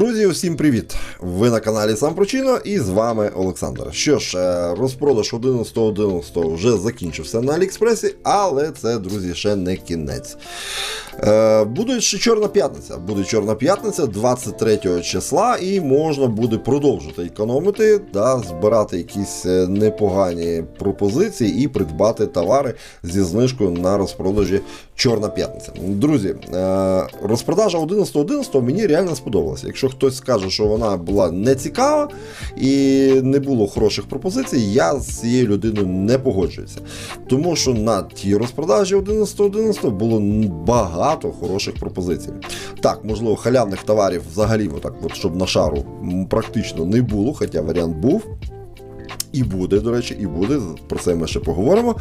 Друзі, усім привіт! Ви на каналі Сам Прочино і з вами Олександр. Що ж, е, розпродаж 11.11 вже закінчився на Аліекспресі, але це, друзі, ще не кінець. Е, Буде ще Чорна п'ятниця. Буде Чорна п'ятниця 23 числа, і можна буде продовжити економити, да, збирати якісь е, непогані пропозиції і придбати товари зі знижкою на розпродажі Чорна п'ятниця. Друзі, розпродажа 11.11 мені реально сподобалася. Якщо хтось скаже, що вона була не цікава і не було хороших пропозицій, я з цією людиною не погоджуюся. Тому що на тій розпродажі 11.11 було багато хороших пропозицій. Так, можливо, халявних товарів взагалі, отак, от, щоб на шару практично не було, хоча варіант був. І буде, до речі, і буде, про це ми ще поговоримо.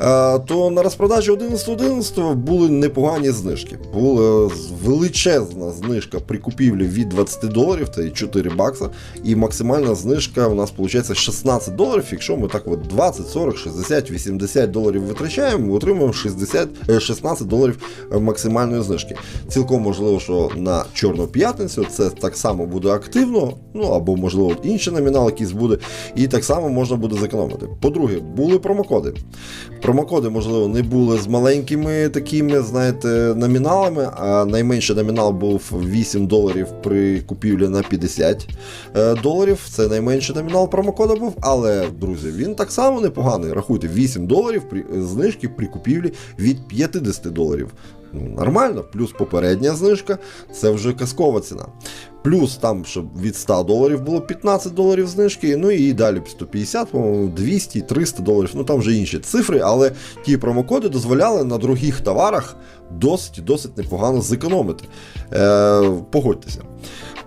Е, то на розпродажі 11.11 були непогані знижки. Була величезна знижка при купівлі від 20 доларів, це 4 бакса, і максимальна знижка у нас виходить 16 доларів. Якщо ми так от 20, 40, 60, 80 доларів витрачаємо, ми отримуємо 60, е, 16 доларів е, максимальної знижки. Цілком можливо, що на Чорну п'ятницю це так само буде активно, ну або можливо інший номінал якийсь буде, і так само можна буде зекономити. По-друге, були промокоди. Промокоди, можливо, не були з маленькими такими, знаєте, номіналами. А найменший номінал був 8 доларів при купівлі на 50 е, доларів. Це найменший номінал промокода був. Але, друзі, він так само непоганий. Рахуйте, 8 доларів при знижки при купівлі від 50 доларів. Нормально, плюс попередня знижка, це вже казкова ціна. Плюс там, щоб від 100 доларів було 15 доларів знижки, ну і далі 150, по-моєму, 200, 300 доларів, ну там вже інші цифри, але ті промокоди дозволяли на других товарах досить досить непогано зекономити. Е, погодьтеся.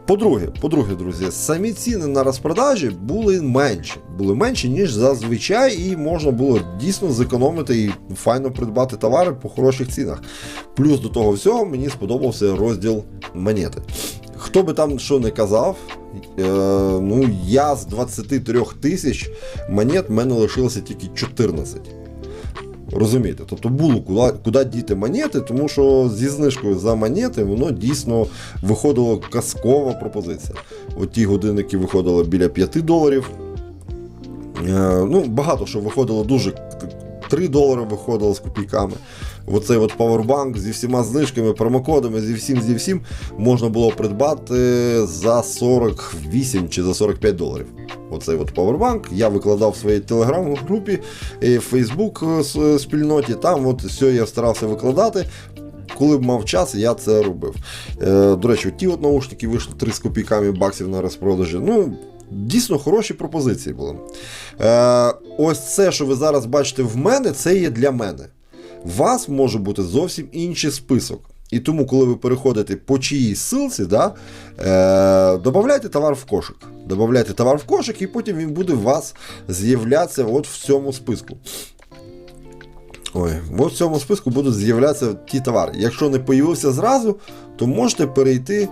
По-друге, по-друге, друзі, самі ціни на розпродажі були менші, були менші, ніж зазвичай, і можна було дійсно зекономити і файно придбати товари по хороших цінах. Плюс до того всього мені сподобався розділ монети. Хто би там що не казав, е, ну я з 23 тисяч монет в мене лишилося тільки 14. Розумієте, тобто було куди, куди діти монети, тому що зі знижкою за монети воно дійсно виходило казкова пропозиція. От ті годинники виходили біля 5 доларів. Е, ну, багато що виходило дуже 3 долари виходило з копійками. Оцей от павербанк зі всіма знижками, промокодами, зі всім, зі всім можна було придбати за 48 чи за 45 доларів. Оцей от павербанк я викладав в своїй телеграм-групі, і в Фейсбук е, спільноті. Там от все я старався викладати. Коли б мав час, я це робив. Е, до речі, ті от наушники вийшли 3 з копійками баксів на розпродажі. Ну, дійсно хороші пропозиції були. Е, ось це, що ви зараз бачите в мене, це є для мене. У вас може бути зовсім інший список. І тому, коли ви переходите по чиїсь силці, да, е, додавайте товар в кошик. Додайте товар в кошик, і потім він буде у вас з'являтися от в цьому списку. Ой, от в цьому списку будуть з'являтися ті товари. Якщо не появився зразу, то можете перейти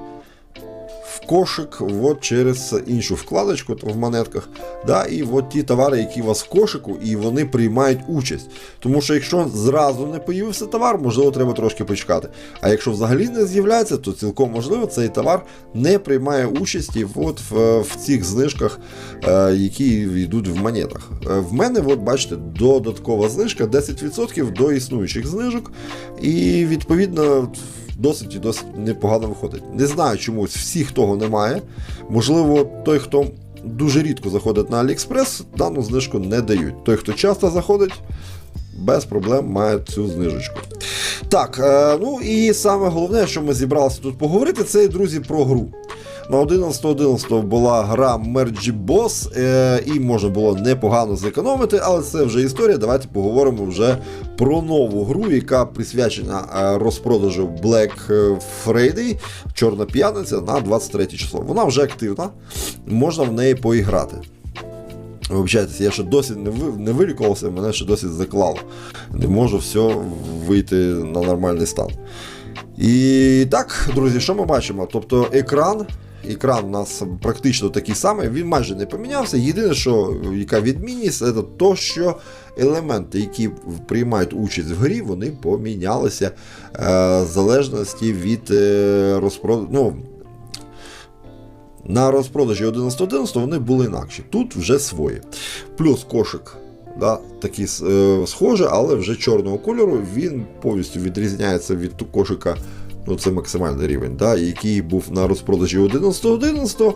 кошик от через іншу вкладочку в монетках. Да, і от ті товари, які у вас в кошику, і вони приймають участь. Тому що якщо зразу не появився товар, можливо, треба трошки почекати. А якщо взагалі не з'являється, то цілком можливо цей товар не приймає участі от в, в цих знижках, е, які йдуть в монетах. Е, в мене, от бачите, додаткова знижка 10% до існуючих знижок, і відповідно. Досить і досить непогано виходить. Не знаю чомусь всіх того немає. Можливо, той, хто дуже рідко заходить на AliExpress, дану знижку не дають. Той, хто часто заходить, без проблем має цю знижечку. Так, е, ну і саме головне, що ми зібралися тут поговорити, це, друзі, про гру. На 11.11 була гра Merge Boss, е, і можна було непогано зекономити, але це вже історія. Давайте поговоримо вже про нову гру, яка присвячена е, розпродажу Black Friday, Чорна п'ятниця на 23 число. Вона вже активна, можна в неї поіграти. Вибачайтеся, я ще досі не ви, не вилікувався, мене ще досі заклало. Не можу все вийти на нормальний стан. І так, друзі, що ми бачимо? Тобто екран. Екран у нас практично такий самий, він майже не помінявся. Єдине, що яка відмінність, це то, що елементи, які приймають участь в грі, вони помінялися е, в залежності від е, розпродажу. Ну, На розпродажі 11.11 вони були інакші. Тут вже свої. Плюс кошик. Да, такі е, схожі, але вже чорного кольору. Він повністю відрізняється від кошика. Ну, це максимальний рівень, да, який був на розпродажі 11.11.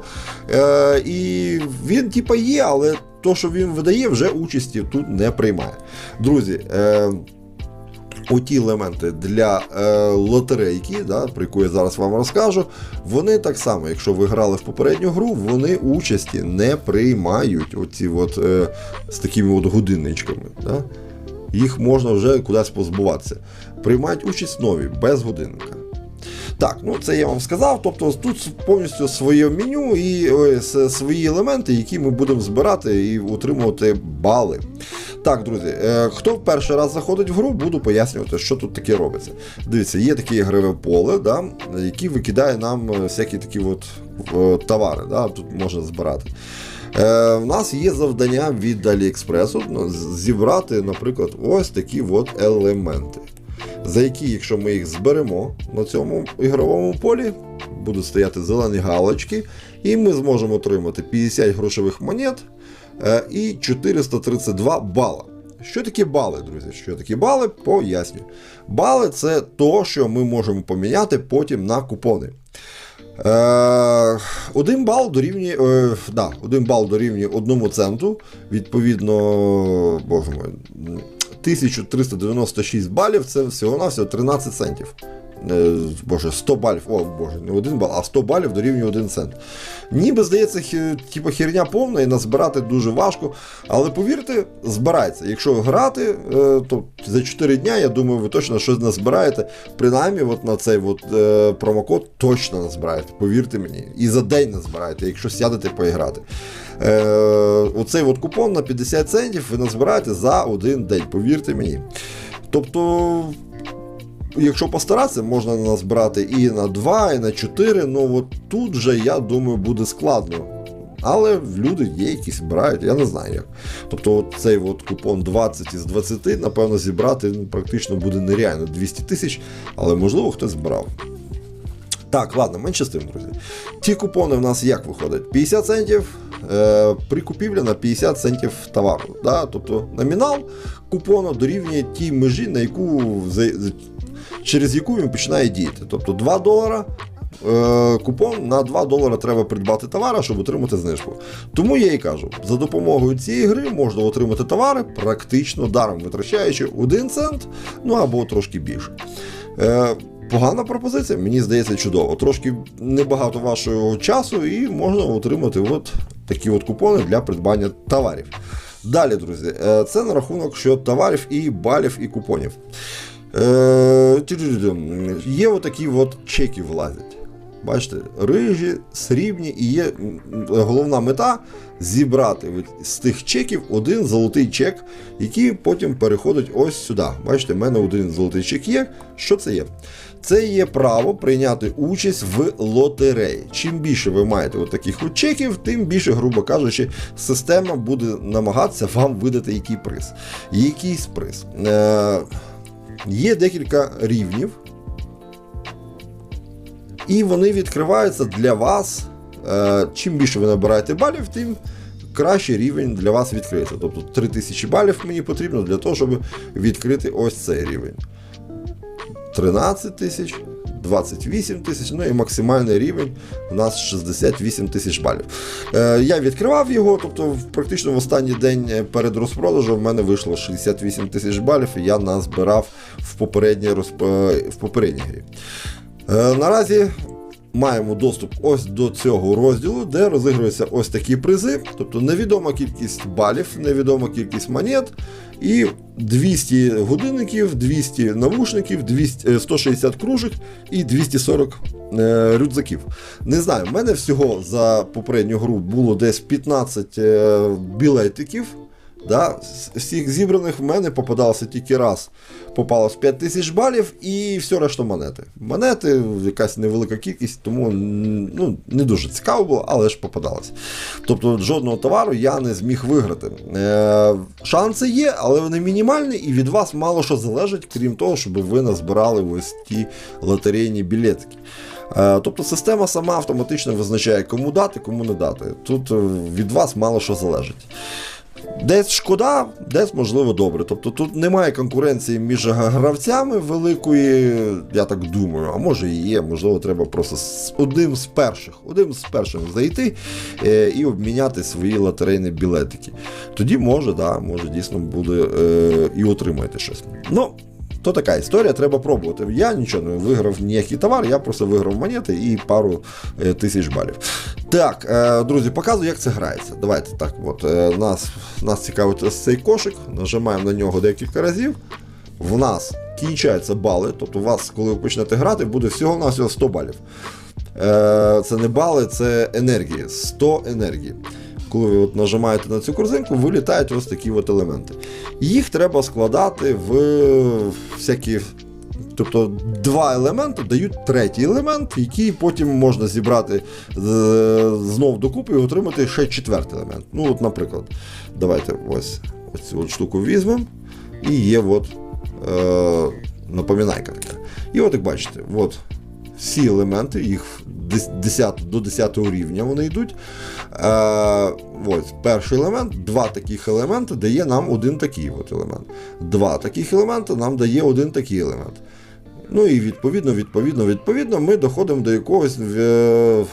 Е, і він, типа, є, але то, що він видає, вже участі тут не приймає. Друзі, е, оті елементи для е, лотерейки, да, про яку я зараз вам розкажу, вони так само, якщо ви грали в попередню гру, вони участі не приймають оці от, е, з такими от годинничками. Да? Їх можна вже кудись позбуватися. Приймають участь нові, без годинника. Так, ну це я вам сказав. Тобто тут повністю своє меню і ось, свої елементи, які ми будемо збирати і отримувати бали. Так, друзі, е, хто в перший раз заходить в гру, буду пояснювати, що тут таке робиться. Дивіться, є таке ігрове поле, да, яке викидає нам е, всякі такі от, е, товари. Да, Тут можна збирати. Е, У нас є завдання від Аліекспресу ну, зібрати, наприклад, ось такі от елементи за які, якщо ми їх зберемо на цьому ігровому полі, будуть стояти зелені галочки, і ми зможемо отримати 50 грошових монет е, і 432 бала. Що такі бали, друзі? Що такі бали? Поясню. Бали це то, що ми можемо поміняти потім на купони. Е, один бал дорівнює, е, да, один бал дорівнює одному центу. Відповідно, боже мой, 1396 балів це всього-навсього 13 центів. Е, Боже, 100 балів, о боже, не один бал, а 100 балів дорівнює 1 цент. Ніби здається, хі- типу, херня повна і назбирати дуже важко. Але повірте, збирається. Якщо грати, е, то за 4 дня, я думаю, ви точно щось назбираєте. Принаймні, от на цей от, е, промокод точно назбираєте, повірте мені. І за день назбираєте, якщо сядете поіграти. Е, оцей от купон на 50 центів ви назбираєте за один день, повірте мені. Тобто. Якщо постаратися, можна назбирати і на 2, і на 4, ну от тут же, я думаю, буде складно. Але люди є, які збирають, я не знаю як. Тобто цей от купон 20 із 20, напевно, зібрати ну, практично буде нереально 200 тисяч, але можливо хтось збирав. Так, ладно, менше з тим, друзі. Ті купони в нас як виходять? 50 центів е, при купівлі на 50 центів товару. Да? Тобто номінал купону дорівнює тій межі, на яку, через яку він починає діяти. Тобто 2 долара. е, Купон на 2 долара треба придбати товари, щоб отримати знижку. Тому я і кажу, за допомогою цієї гри можна отримати товари практично даром, витрачаючи 1 цент, ну або трошки більше. Е, Погана пропозиція, мені здається, чудово. Трошки небагато вашого часу, і можна отримати от такі от купони для придбання товарів. Далі, друзі, е, це на рахунок що товарів і балів і купонів. Е. Є отакі от чеки влазять. Бачите, рижі, срібні, і є головна мета зібрати з тих чеків один золотий чек, який потім переходить ось сюди. Бачите, в мене один золотий чек є. Що це є? Це є право прийняти участь в лотереї. Чим більше ви маєте от таких от чеків, тим більше, грубо кажучи, система буде намагатися вам видати який приз. Якийсь приз. Е- є декілька рівнів. І вони відкриваються для вас. Е, чим більше ви набираєте балів, тим кращий рівень для вас відкриється. Тобто 3000 балів мені потрібно для того, щоб відкрити ось цей рівень. 13 тисяч, 28 тисяч, ну і максимальний рівень у нас 68 тисяч балів. Е, я відкривав його, тобто практично в останній день е, перед розпродажем в мене вийшло 68 тисяч балів, і я назбирав в попередній, розп... е, в попередній грі. Е, наразі маємо доступ ось до цього розділу, де розігруються ось такі призи, тобто невідома кількість балів, невідома кількість монет і 200 годинників, 200 навушників, 200, е, 160 кружок і 240 е, рюкзаків. Не знаю, в мене всього за попередню гру було десь 15 е, білетиків. Да? З всіх зібраних в мене попадалося тільки раз. Попалось 5 тисяч балів і все решта монети. Монети, якась невелика кількість, тому ну, не дуже цікаво було, але ж попадалось. Тобто жодного товару я не зміг виграти. Е, шанси є, але вони мінімальні, і від вас мало що залежить, крім того, щоб ви назбирали ось ті лотерейні білетики. Е, Тобто система сама автоматично визначає, кому дати, кому не дати. Тут е, від вас мало що залежить. Десь шкода, десь можливо добре. Тобто тут немає конкуренції між гравцями великої, я так думаю, а може і є, можливо, треба просто одним з перших, одним з перших зайти е, і обміняти свої лотерейні білетики. Тоді може, да, може дійсно буде е, і отримати щось. Ну, то така історія, треба пробувати. Я нічого не виграв ніякий товар, я просто виграв монети і пару е, тисяч балів. Так, е, друзі, показую, як це грається. Давайте так. от, е, Нас нас цікавить цей кошик, нажимаємо на нього декілька разів. В нас кінчаються бали, тобто у вас, коли ви почнете грати, буде всього-навсього 100 балів. Це не бали, це енергії. 100 енергії. Коли ви от нажимаєте на цю корзинку, вилітають ось такі от елементи. Їх треба складати в всякі. Тобто два елементи дають третій елемент, який потім можна зібрати знов докупи і отримати ще четвертий елемент. Ну, от, наприклад, давайте ось, цю штуку візьмемо. І є от, е, напоминайка така. І от як бачите, от всі елементи, їх 10, до 10 рівня вони йдуть. Е, ось, перший елемент, два таких елементи дає нам один такий от елемент. Два таких елементи нам дає один такий елемент. Ну і відповідно, відповідно, відповідно, ми доходимо до якогось е,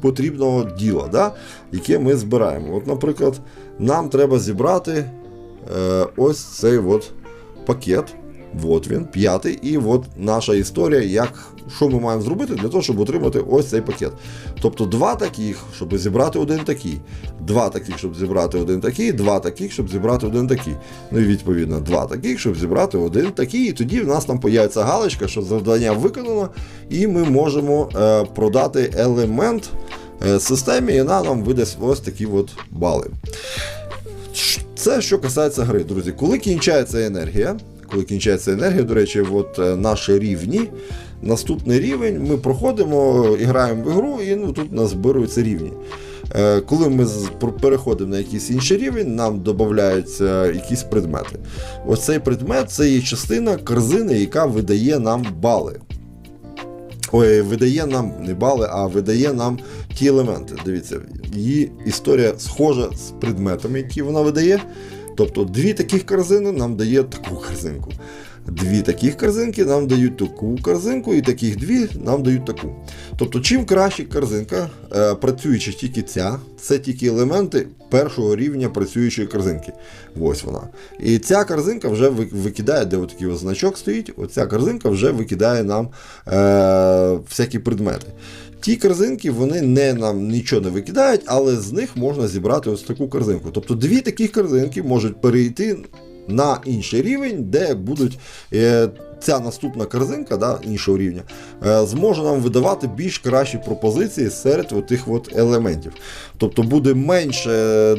потрібного діла, да, яке ми збираємо. От, наприклад, нам треба зібрати е, ось цей от пакет. От він, п'ятий, і от наша історія, як, що ми маємо зробити для того, щоб отримати ось цей пакет. Тобто два таких, щоб зібрати один такий, два таких, щоб зібрати один такий, два таких, щоб зібрати один такий. Ну і відповідно, два таких, щоб зібрати один такий. І тоді в нас там появиться галочка, що завдання виконано, і ми можемо е, продати елемент е, системі, і вона нам видасть ось такі от бали. Це що касається гри, друзі. Коли кінчається енергія, коли кінчається енергія, до речі, от е, наші рівні. Наступний рівень ми проходимо, граємо в ігру, і ну, тут нас збируються рівні. Е, Коли ми переходимо на якийсь інший рівень, нам додаються якісь предмети. Ось цей предмет це є частина корзини, яка видає нам бали. Ой, видає нам не бали, а видає нам ті елементи. Дивіться, її історія схожа з предметами, які вона видає. Тобто дві таких корзини нам дає таку корзинку. Дві таких корзинки нам дають таку корзинку, і таких дві нам дають таку. Тобто, чим краще корзинка, е, працюючи тільки ця, це тільки елементи першого рівня працюючої корзинки. Ось вона. І ця корзинка вже викидає, де отакий ось значок стоїть, оця корзинка вже викидає нам е, всякі предмети. Ті корзинки вони не нам нічого не викидають, але з них можна зібрати ось таку корзинку. Тобто дві такі корзинки можуть перейти на інший рівень, де будуть е, ця наступна корзинка да, іншого рівня, е, зможе нам видавати більш кращі пропозиції серед отих от елементів. Тобто буде менше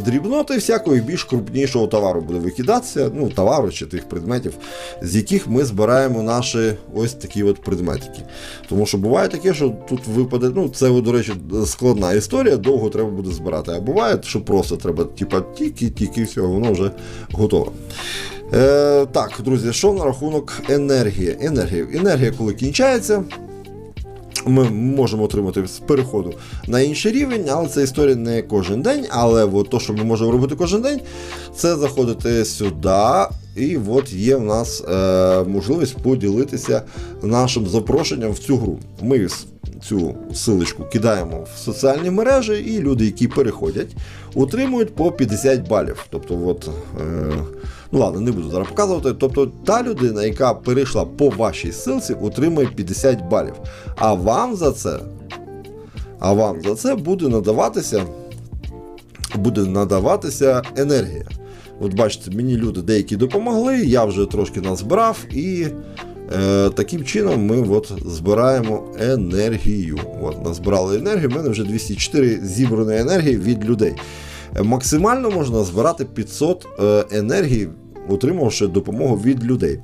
дрібноти всякої, більш крупнішого товару буде викидатися, ну, товару чи тих предметів, з яких ми збираємо наші ось такі от предметики. Тому що буває таке, що тут випаде, ну це, до речі, складна історія, довго треба буде збирати. А буває, що просто треба, типа, тільки-тільки все, воно вже готове. Е, так, друзі, що на рахунок енергії? Енергія, енергія коли кінчається, ми можемо отримати з переходу на інший рівень, але це історія не кожен день. Але от то, що ми можемо робити кожен день, це заходити сюди. І от є в нас е, можливість поділитися нашим запрошенням в цю гру. Ми цю силочку кидаємо в соціальні мережі, і люди, які переходять, отримують по 50 балів. Тобто, от, е, ну ладно, не буду зараз показувати. Тобто, та людина, яка перейшла по вашій силці, отримує 50 балів. А вам за це, а вам за це буде надаватися буде надаватися енергія. От бачите, мені люди деякі допомогли, я вже трошки назбирав, і е, таким чином ми от збираємо енергію. От, назбирали енергію, в мене вже 204 зібраної енергії від людей. Е, Максимально можна збирати 500 е, енергії, отримавши допомогу від людей.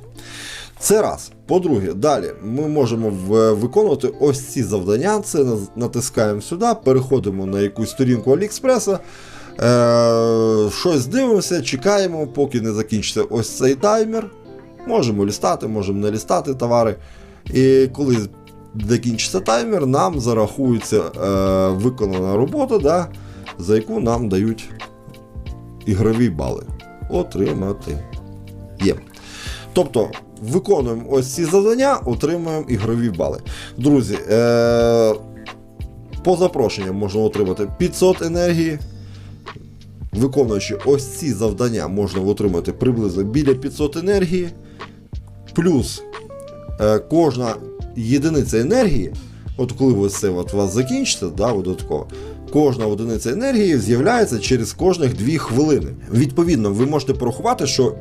Це раз. По-друге, далі ми можемо виконувати ось ці завдання. Це натискаємо сюди, переходимо на якусь сторінку Аліекспреса. Е, щось дивимося, чекаємо, поки не закінчиться ось цей таймер. Можемо лістати, можемо не лістати товари. І коли закінчиться таймер, нам зарахується е, виконана робота, да, за яку нам дають ігрові бали. Отримати. Є. Тобто, виконуємо ось ці завдання, отримуємо ігрові бали. Друзі, е- по запрошенням можна отримати 500 енергії. Виконуючи ось ці завдання, можна отримати приблизно біля 500 енергії. Плюс е, кожна єдиниця енергії, от коли ви це от вас закінчиться, да, додатково, кожна одиниця енергії з'являється через кожних 2 хвилини. Відповідно, ви можете порахувати, що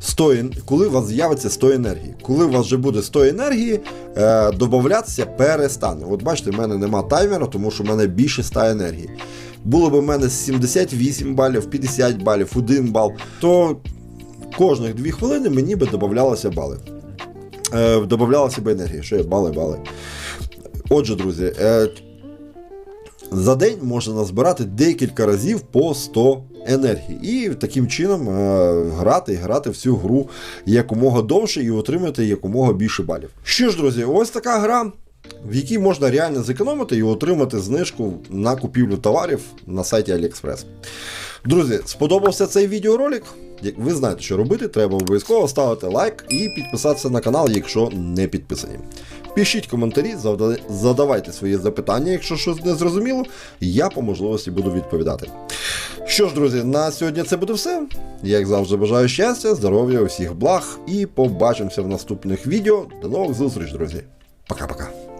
100, коли у вас з'явиться 100 енергії. Коли у вас вже буде 100 енергії, е, додатися перестане. От бачите, в мене нема таймера, тому що в мене більше 100 енергії. Було б в мене 78 балів, 50 балів, 1 бал, то кожних 2 хвилини мені би додавалося бали. Е, додавалося б енергії, що є бали, бали. Отже, друзі, е, за день можна назбирати декілька разів по 100 енергії. І таким чином е, грати і грати всю гру якомога довше і отримати якомога більше балів. Що ж, друзі, ось така гра, в якій можна реально зекономити і отримати знижку на купівлю товарів на сайті AliExpress. Друзі, сподобався цей відеоролик? Як ви знаєте, що робити, треба обов'язково ставити лайк і підписатися на канал, якщо не підписані. Пишіть коментарі, задавайте свої запитання, якщо щось не зрозуміло, я по можливості буду відповідати. Що ж, друзі, на сьогодні це буде все. Як завжди, бажаю щастя, здоров'я, усіх благ і побачимося в наступних відео. До нових зустріч, друзі. Пока-пока.